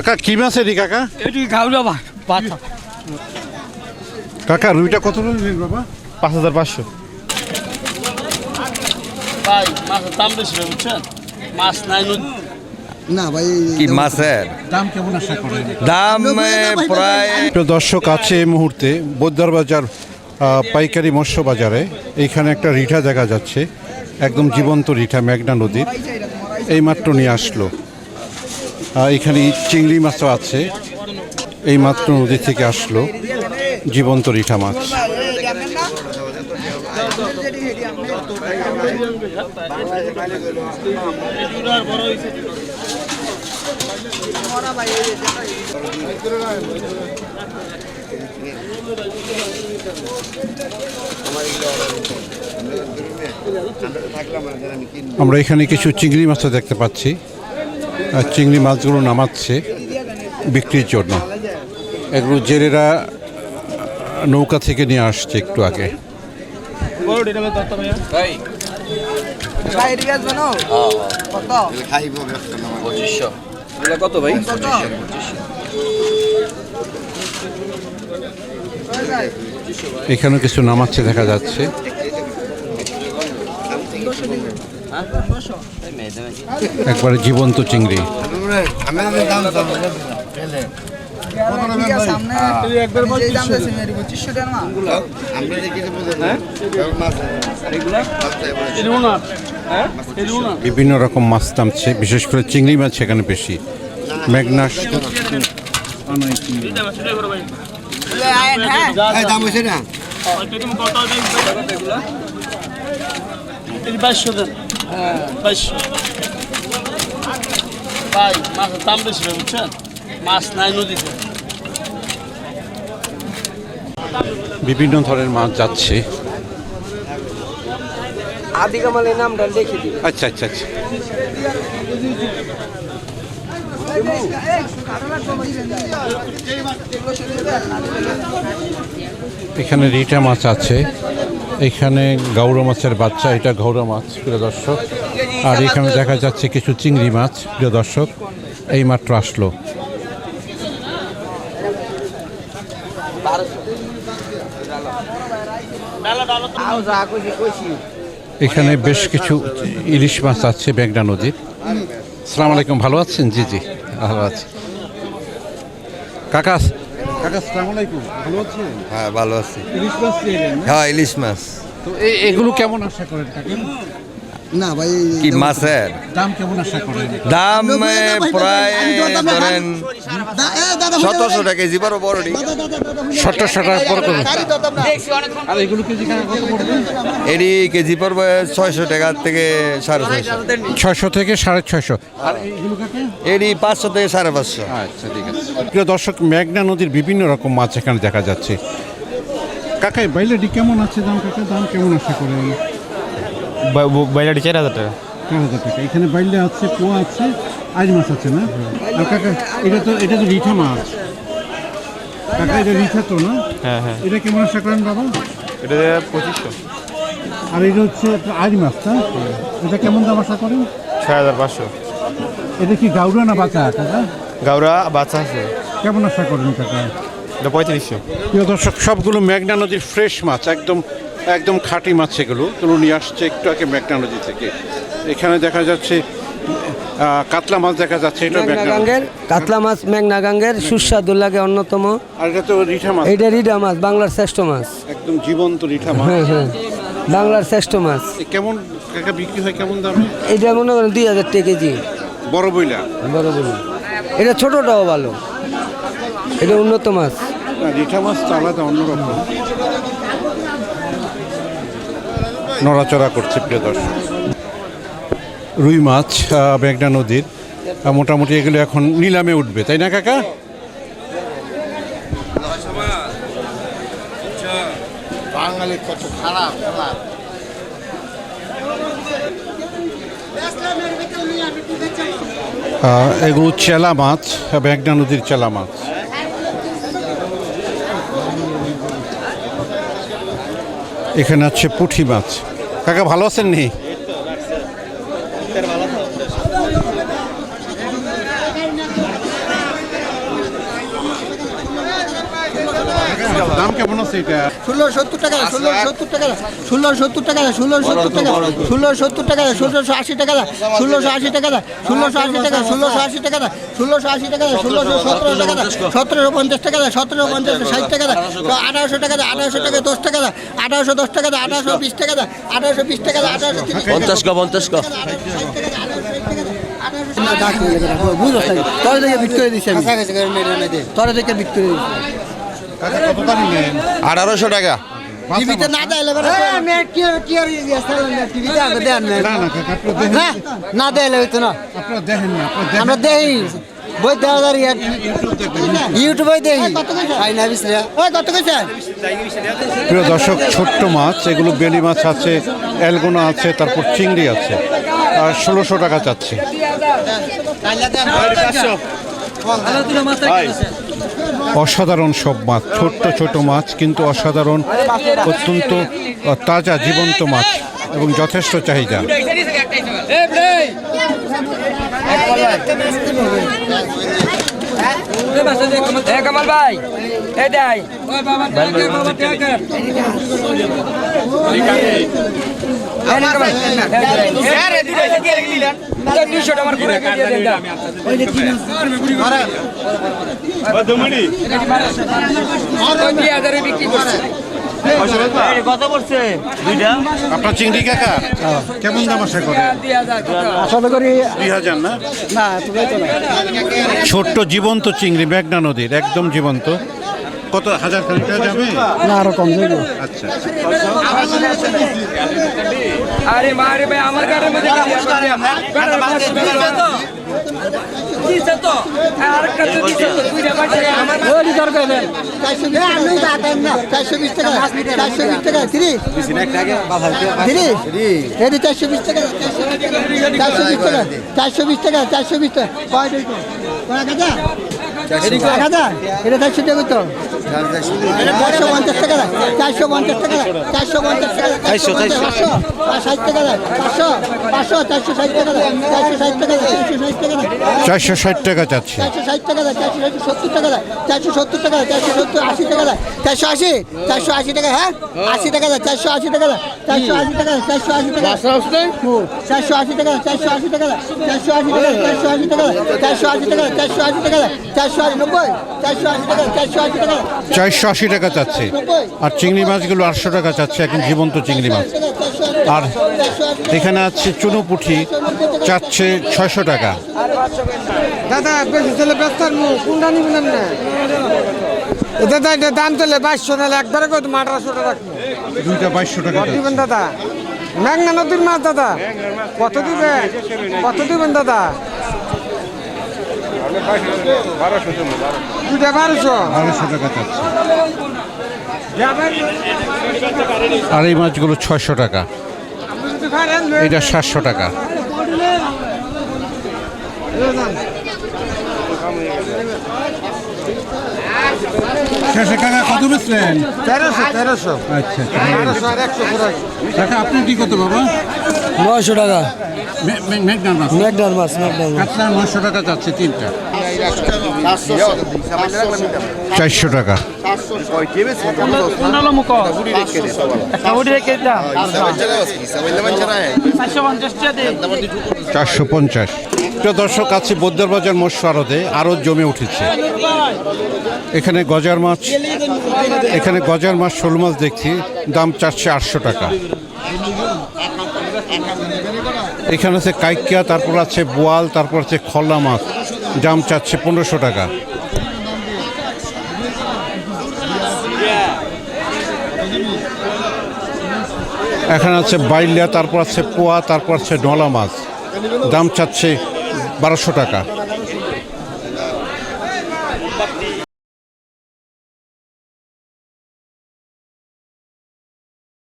কাকা কি মাছ এটি কাকা? এটি গাউলা মাছ পাতা কাকা রুইটা কত নিলেন বাবা? পাঁচ হাজার পাঁচশো। ভাই মাছের দাম বেশি ভাই বুঝছেন? মাছ নাই না ভাই কি মাছের? দাম কেমন আশা করেন দাম প্রায় দর্শক আছে এই মুহূর্তে বোদ্দার বাজার পাইকারি মৎস্য বাজারে। এইখানে একটা রিঠা দেখা যাচ্ছে একদম জীবন্ত রিঠা মেঘনা নদীর। এই মাত্র নিয়ে আসলো। এখানে চিংড়ি মাছও আছে। এই মাত্র নদী থেকে আসলো জীবন্ত রিঠা মাছ। আমরা এখানে কিছু চিংড়ি মাছও দেখতে পাচ্ছি। চিংড়ি মাছগুলো নামাচ্ছে বিক্রির জন্য। এগুলো জেলেরা নৌকা থেকে নিয়ে আসছে একটু আগে। কত? ভাই? এখানেও কিছু নামাচ্ছে দেখা যাচ্ছে। একবারে জীবন্ত চিংড়ি। বিভিন্ন রকম মাছ নামছে বিশেষ করে চিংড়ি মাছ সেখানে বেশি। মেঘনা দাম হয়েছে না? বাইশশো দেন। বাইশশো ভাই মাছের দাম বেশি ভাই বুঝছেন? মাছ নাই নদীতে। বিভিন্ন ধরনের মাছ যাচ্ছে। আদি কামালের নামটা লিখে দিই আচ্ছা আচ্ছা আচ্ছা। এখানে রিটা মাছ আছে। এখানে গাউরা মাছের বাচ্চা, এটা গৌরা মাছ, প্রিয় দর্শক। আর এখানে দেখা যাচ্ছে কিছু চিংড়ি মাছ, প্রিয় দর্শক। এই মাত্র আসলো। এখানে বেশ কিছু ইলিশ মাছ আছে মেঘনা নদীর। সালাম আলাইকুম, ভালো আছেন? জি জি, ভালো আছি। কাকা কাকা সালাম আলাইকুম। ভালো আছেন? হ্যাঁ ভালো আছি। ইলিশ মাছ হ্যাঁ ইলিশ মাছ। তো এগুলো কেমন আশা করেন কাকা? না ভাই কি মাছের দাম কেমন আশা করেন দাম প্রায় ধরেন সতেরোশো টাকা কেজি বড় বড়টি সতেরোশো টাকা পর আর এগুলো কেজি এটি কেজি পড়বে ছয়শো টাকা থেকে সাড়ে ছয়শো ছয়শো থেকে সাড়ে ছয়শো আর এগুলো কাকা এটি পাঁচশো থেকে সাড়ে পাঁচশো আচ্ছা ঠিক আছে প্রিয় দর্শক মেঘনা নদীর বিভিন্ন রকম মাছ এখানে দেখা যাচ্ছে কাকাই বাইলেডি কেমন আছে দাম কাকা দাম কেমন আশা করেন বাইলাটি চার হাজার টাকা। চার হাজার টাকা। এখানে বাইলে আছে পোয়া আছে আজ মাছ আছে না? আর কাকা এটা তো এটা তো রিঠা মাছ। কাকা এটা রিঠা তো না? হ্যাঁ হ্যাঁ। এটা কেমন আশা করেন বাবা? এটা পঁচিশশো। আর এটা হচ্ছে আজ মাছ না? এটা কেমন দাম আশা করেন? ছয় হাজার পাঁচশো। এটা কি গাউরা না বাঁচা কাকা? গাউরা বাচ্চা আছে। কেমন আশা করেন কাকা? এটা পঁয়ত্রিশশো। প্রিয় দর্শক সবগুলো মেঘনা নদীর ফ্রেশ মাছ একদম একদম খাঁটি মাছ এগুলো তুলো নিয়ে আসছে একটু আগে মেঘনা থেকে। এখানে দেখা যাচ্ছে কাতলা মাছ দেখা যাচ্ছে এটা নদী। কাতলা মাছ মেঘনাগাঙ্গের সুস্বাদু লাগে অন্যতম। আর এটা তো রিঠা মাছ। রিডা মাছ বাংলার শ্রেষ্ঠ মাছ। একদম জীবন্ত রিঠা মাছ। হ্যাঁ হ্যাঁ বাংলার শ্রেষ্ঠ মাছ। কেমন কাকা বিক্রি হয় কেমন দামে? এটা মনে করেন দুই হাজার টাকা কেজি। বড় বইলা? বড় বড় এটা ছোটটাও ভালো। এটা উন্নত মাছ। রিঠা মাছ তো আলাদা অন্যরকম নড়াচড়া করছে প্রিয় দর্শক। রুই মাছ মেঘনা নদীর মোটামুটি এগুলো এখন নিলামে উঠবে তাই না কাকা? এগুলো চেলা মাছ মেঘনা নদীর চেলা মাছ। এখানে হচ্ছে পুঁটি মাছ। কাকা ভালো আছেন নি দাম কেমন আছে এটা ষোলো সত্তর টাকা ষোলো সত্তর টাকা ষোলো সত্তর টাকা ষোলো সত্তর টাকা ষোলো সত্তর টাকা ষোলোশো আশি টাকা ষোলোশো আশি টাকা ষোলোশো আশি টাকা ষোলোশো আশি টাকা ষোলোশো আশি টাকা ষোলোশো সতেরো টাকা সতেরোশো পঞ্চাশ টাকা সতেরো পঞ্চাশ ষাট টাকা আঠারোশো টাকা আঠারোশো টাকা দশ টাকা আঠারোশো দশ টাকা আঠারোশো বিশ টাকা আঠারোশো বিশ টাকা আঠারোশো পঞ্চাশ কা পঞ্চাশ কা তোরা থেকে বিক্রি করে দিচ্ছি তোরা থেকে বিক্রি করে দিচ্ছি আঠারোশো টাকা। টিভিতে না দেয় না না কাকা আপনি দেখেন। হইতো না। আপনারা দেখেন না আপনারা দেখেন আমরা দেখি বই দেওয়া যায় ইউটিউবে দেখি আই না বিসরে ওই কত কইছে প্রিয় দর্শক ছোট্ট মাছ এগুলো বেলি মাছ আছে এলগোনা আছে তারপর চিংড়ি আছে। আর ষোলোশো টাকা চাচ্ছে। অসাধারণ সব মাছ ছোট্ট ছোট মাছ কিন্তু অসাধারণ অত্যন্ত তাজা জীবন্ত মাছ এবং যথেষ্ট চাহিদা। কামাল ভাই এই দেয় আপনার চিংড়ি কাকা? কেমন দাম আশা করে? আশা করি দুই হাজার না? ছোট্ট জীবন্ত চিংড়ি মেঘনা নদীর একদম জীবন্ত। কত হাজার খানিকটা যাবে? না আরও কম যাবে। আচ্ছা। আরে মারে ভাই আমার গাড়ির মধ্যে চারশো বিশ টাকা চারশো বিশ টাকা চারশো বিশ টাকা চারশো বিশ টাকা চারশো বিশ টাকা? এক হাজার এটা চারশো টাকা তো চারশো পঞ্চাশ টাকা চারশো পঞ্চাশ টাকা চারশো পঞ্চাশ টাকা চারশো পাঁচশো ষাট টাকা পাঁচশো পাঁচশো চারশো ষাট টাকা চারশো ষাট টাকা চারশো ষাট টাকা চারশো ষাট টাকা চাচ্ছে চারশো ষাট টাকা দেয় চারশো ষাট সত্তর টাকা দেয় চারশো সত্তর টাকা দেয় চারশো সত্তর আশি টাকা দেয় চারশো আশি চারশো আশি টাকা হ্যাঁ আশি টাকা দেয় চারশো আশি টাকা দেয় চারশো আশি টাকা দেয় চারশো আশি টাকা চারশো আশি টাকা চারশো আশি টাকা চারশো আশি টাকা চারশো আশি টাকা চারশো আশি টাকা চারশো আশি টাকা দেয় চারশো চারশো আশি টাকা চাচ্ছে। আর চিংড়ি মাছগুলো আটশো টাকা চাচ্ছে এখন জীবন্ত চিংড়ি মাছ। আর এখানে আছে চুনোপুঠি চাচ্ছে ছয়শো টাকা। দাদা বেশি ছেলে ব্যস্ত কোনটা নিবেন না দাদা এটা দাম তোলে বাইশশো নাহলে একবারে কত আঠারোশো টাকা রাখব? দুইটা বাইশশো টাকা দিবেন দাদা? মেঘনা নদীর মাছ দাদা? কত দিবেন? কত দিবেন দাদা? দুইটা বারোশো বারোশো টাকা চাচ্ছে আর এই মাছগুলো ছয়শো টাকা এটা সাতশো টাকা শেষে কাকা কত বেচলেন? তেরোশো তেরোশো। আচ্ছা তেরোশো আর একশো করে কাকা আপনি কি কত বাবা? নয়শো টাকা। মে- মে- মেঘনার মাছ। মেঘনার মাছ মেঘনার মাছ। কাতলা নয়শো টাকা যাচ্ছে তিনটা। চারশো টাকা। চারশো পঞ্চাশ। প্রিয় দর্শক আছে বদ্দার বাজার আড়তে আরও জমে উঠেছে। এখানে গজার মাছ, এখানে গজার মাছ, শোল মাছ দেখছি, দাম চারশো আটশো টাকা। এখানে আছে কাইকিয়া, তারপর আছে বোয়াল, তারপর আছে খল্লা মাছ, দাম চাচ্ছে পনেরোশো টাকা। এখানে আছে বাইলিয়া, তারপর আছে পোয়া, তারপর আছে ডলা মাছ, দাম চাচ্ছে বারোশো টাকা।